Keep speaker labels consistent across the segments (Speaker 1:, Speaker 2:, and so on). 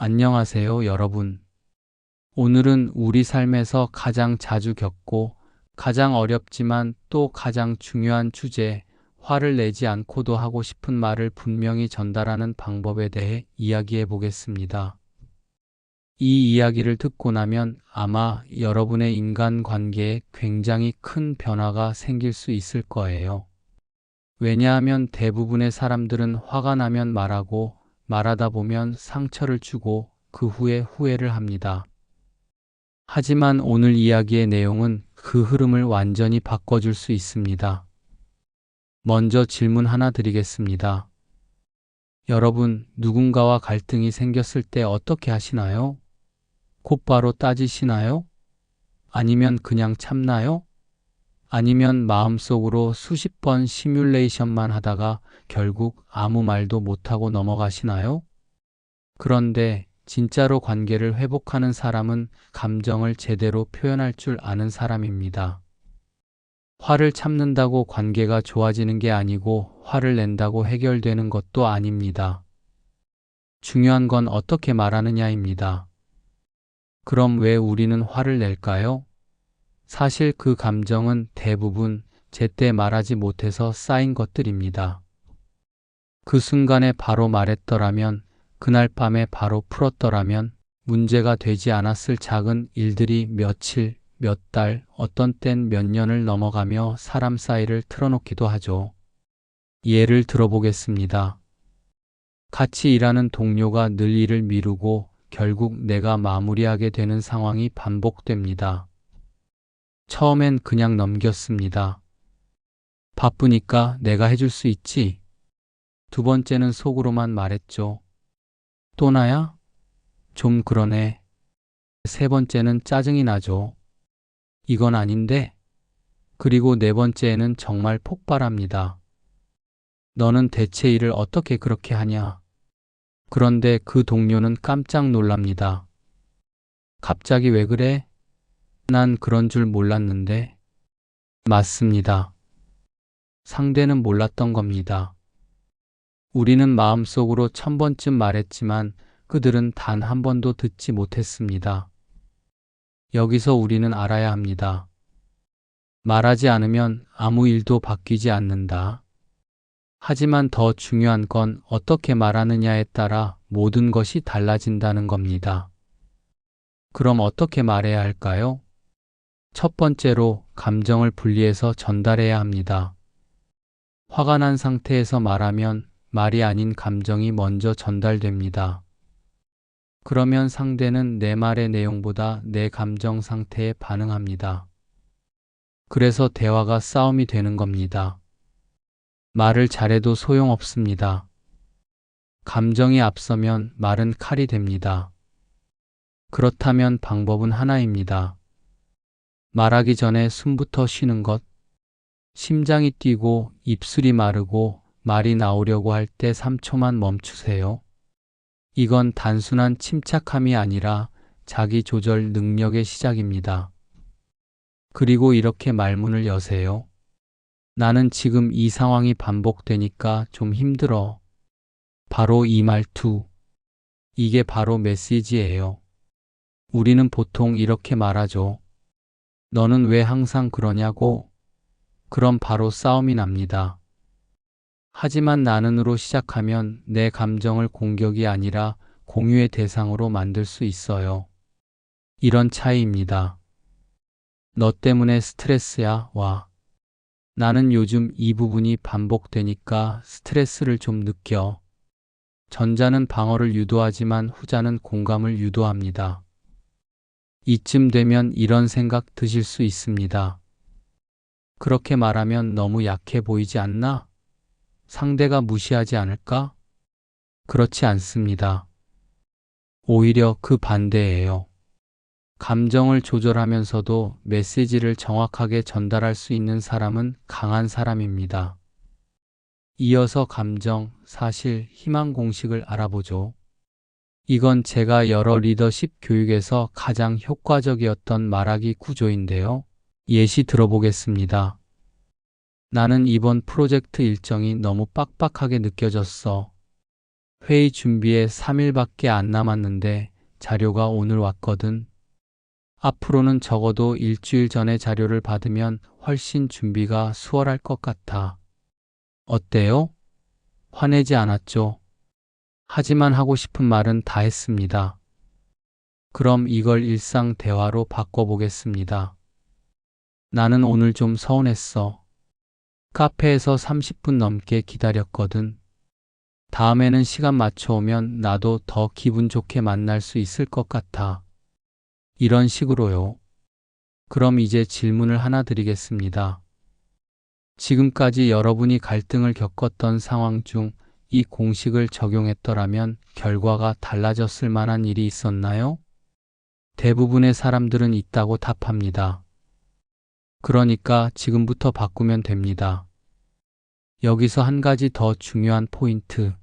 Speaker 1: 안녕하세요, 여러분. 오늘은 우리 삶에서 가장 자주 겪고 가장 어렵지만 또 가장 중요한 주제, 화를 내지 않고도 하고 싶은 말을 분명히 전달하는 방법에 대해 이야기해 보겠습니다. 이 이야기를 듣고 나면 아마 여러분의 인간 관계에 굉장히 큰 변화가 생길 수 있을 거예요. 왜냐하면 대부분의 사람들은 화가 나면 말하고 말하다 보면 상처를 주고 그 후에 후회를 합니다. 하지만 오늘 이야기의 내용은 그 흐름을 완전히 바꿔줄 수 있습니다. 먼저 질문 하나 드리겠습니다. 여러분, 누군가와 갈등이 생겼을 때 어떻게 하시나요? 곧바로 따지시나요? 아니면 그냥 참나요? 아니면 마음속으로 수십 번 시뮬레이션만 하다가 결국 아무 말도 못하고 넘어가시나요? 그런데 진짜로 관계를 회복하는 사람은 감정을 제대로 표현할 줄 아는 사람입니다. 화를 참는다고 관계가 좋아지는 게 아니고 화를 낸다고 해결되는 것도 아닙니다. 중요한 건 어떻게 말하느냐입니다. 그럼 왜 우리는 화를 낼까요? 사실 그 감정은 대부분 제때 말하지 못해서 쌓인 것들입니다. 그 순간에 바로 말했더라면, 그날 밤에 바로 풀었더라면 문제가 되지 않았을 작은 일들이 며칠, 몇 달, 어떤 땐 몇 년을 넘어가며 사람 사이를 틀어놓기도 하죠. 예를 들어보겠습니다. 같이 일하는 동료가 늘 일을 미루고 결국 내가 마무리하게 되는 상황이 반복됩니다. 처음엔 그냥 넘겼습니다. 바쁘니까 내가 해줄 수 있지. 두 번째는 속으로만 말했죠. 또 나야? 좀 그러네. 세 번째는 짜증이 나죠. 이건 아닌데? 그리고 네 번째에는 정말 폭발합니다. 너는 대체 일을 어떻게 그렇게 하냐? 그런데 그 동료는 깜짝 놀랍니다. 갑자기 왜 그래? 난 그런 줄 몰랐는데. 맞습니다. 상대는 몰랐던 겁니다. 우리는 마음속으로 천 번쯤 말했지만 그들은 단 한 번도 듣지 못했습니다. 여기서 우리는 알아야 합니다. 말하지 않으면 아무 일도 바뀌지 않는다. 하지만 더 중요한 건 어떻게 말하느냐에 따라 모든 것이 달라진다는 겁니다. 그럼 어떻게 말해야 할까요? 첫 번째로 감정을 분리해서 전달해야 합니다. 화가 난 상태에서 말하면 말이 아닌 감정이 먼저 전달됩니다. 그러면 상대는 내 말의 내용보다 내 감정 상태에 반응합니다. 그래서 대화가 싸움이 되는 겁니다. 말을 잘해도 소용없습니다. 감정이 앞서면 말은 칼이 됩니다. 그렇다면 방법은 하나입니다. 말하기 전에 숨부터 쉬는 것, 심장이 뛰고 입술이 마르고 말이 나오려고 할 때 3초만 멈추세요. 이건 단순한 침착함이 아니라 자기 조절 능력의 시작입니다. 그리고 이렇게 말문을 여세요. 나는 지금 이 상황이 반복되니까 좀 힘들어. 바로 이 말투. 이게 바로 메시지예요. 우리는 보통 이렇게 말하죠. 너는 왜 항상 그러냐고? 그럼 바로 싸움이 납니다. 하지만 나는으로 시작하면 내 감정을 공격이 아니라 공유의 대상으로 만들 수 있어요. 이런 차이입니다. 너 때문에 스트레스야, 와. 나는 요즘 이 부분이 반복되니까 스트레스를 좀 느껴. 전자는 방어를 유도하지만 후자는 공감을 유도합니다. 이쯤 되면 이런 생각 드실 수 있습니다. 그렇게 말하면 너무 약해 보이지 않나? 상대가 무시하지 않을까? 그렇지 않습니다. 오히려 그 반대예요. 감정을 조절하면서도 메시지를 정확하게 전달할 수 있는 사람은 강한 사람입니다. 이어서 감정, 사실, 희망 공식을 알아보죠. 이건 제가 여러 리더십 교육에서 가장 효과적이었던 말하기 구조인데요. 예시 들어보겠습니다. 나는 이번 프로젝트 일정이 너무 빡빡하게 느껴졌어. 회의 준비에 3일밖에 안 남았는데 자료가 오늘 왔거든. 앞으로는 적어도 일주일 전에 자료를 받으면 훨씬 준비가 수월할 것 같아. 어때요? 화내지 않았죠? 하지만 하고 싶은 말은 다 했습니다. 그럼 이걸 일상 대화로 바꿔보겠습니다. 나는 오늘 좀 서운했어. 카페에서 30분 넘게 기다렸거든. 다음에는 시간 맞춰오면 나도 더 기분 좋게 만날 수 있을 것 같아. 이런 식으로요. 그럼 이제 질문을 하나 드리겠습니다. 지금까지 여러분이 갈등을 겪었던 상황 중 이 공식을 적용했더라면 결과가 달라졌을 만한 일이 있었나요? 대부분의 사람들은 있다고 답합니다. 그러니까 지금부터 바꾸면 됩니다. 여기서 한 가지 더 중요한 포인트.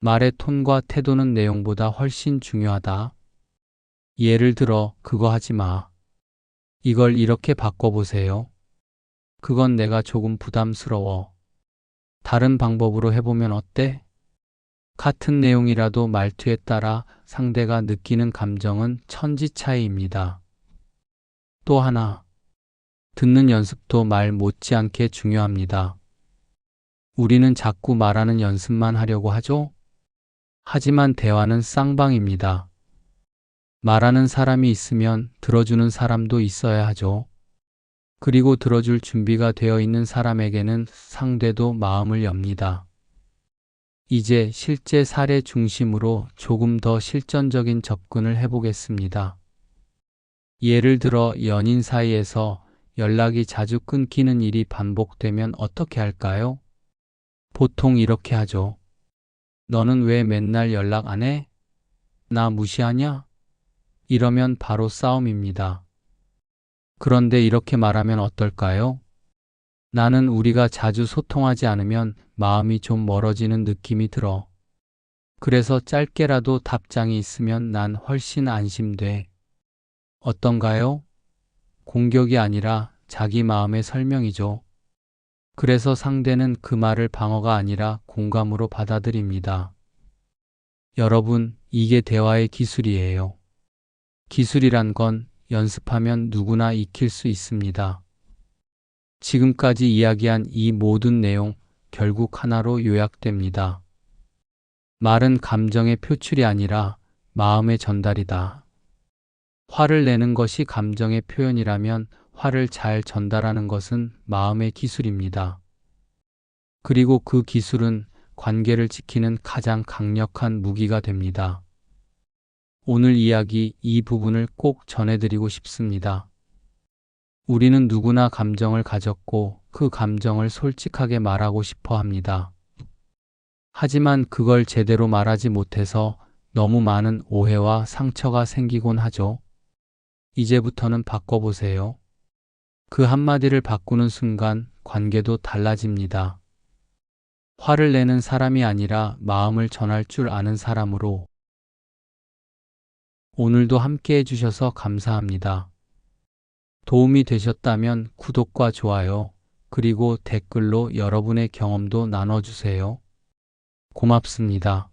Speaker 1: 말의 톤과 태도는 내용보다 훨씬 중요하다. 예를 들어, 그거 하지 마. 이걸 이렇게 바꿔보세요. 그건 내가 조금 부담스러워. 다른 방법으로 해보면 어때? 같은 내용이라도 말투에 따라 상대가 느끼는 감정은 천지 차이입니다. 또 하나, 듣는 연습도 말 못지않게 중요합니다. 우리는 자꾸 말하는 연습만 하려고 하죠? 하지만 대화는 쌍방입니다. 말하는 사람이 있으면 들어주는 사람도 있어야 하죠. 그리고 들어줄 준비가 되어 있는 사람에게는 상대도 마음을 엽니다. 이제 실제 사례 중심으로 조금 더 실전적인 접근을 해보겠습니다. 예를 들어 연인 사이에서 연락이 자주 끊기는 일이 반복되면 어떻게 할까요? 보통 이렇게 하죠. 너는 왜 맨날 연락 안 해? 나 무시하냐? 이러면 바로 싸움입니다. 그런데 이렇게 말하면 어떨까요? 나는 우리가 자주 소통하지 않으면 마음이 좀 멀어지는 느낌이 들어. 그래서 짧게라도 답장이 있으면 난 훨씬 안심돼. 어떤가요? 공격이 아니라 자기 마음의 설명이죠. 그래서 상대는 그 말을 방어가 아니라 공감으로 받아들입니다. 여러분, 이게 대화의 기술이에요. 기술이란 건 연습하면 누구나 익힐 수 있습니다. 지금까지 이야기한 이 모든 내용 결국 하나로 요약됩니다. 말은 감정의 표출이 아니라 마음의 전달이다. 화를 내는 것이 감정의 표현이라면 화를 잘 전달하는 것은 마음의 기술입니다. 그리고 그 기술은 관계를 지키는 가장 강력한 무기가 됩니다. 오늘 이야기 이 부분을 꼭 전해드리고 싶습니다. 우리는 누구나 감정을 가졌고 그 감정을 솔직하게 말하고 싶어 합니다. 하지만 그걸 제대로 말하지 못해서 너무 많은 오해와 상처가 생기곤 하죠. 이제부터는 바꿔보세요. 그 한마디를 바꾸는 순간 관계도 달라집니다. 화를 내는 사람이 아니라 마음을 전할 줄 아는 사람으로 오늘도 함께 해주셔서 감사합니다. 도움이 되셨다면 구독과 좋아요, 그리고 댓글로 여러분의 경험도 나눠주세요. 고맙습니다.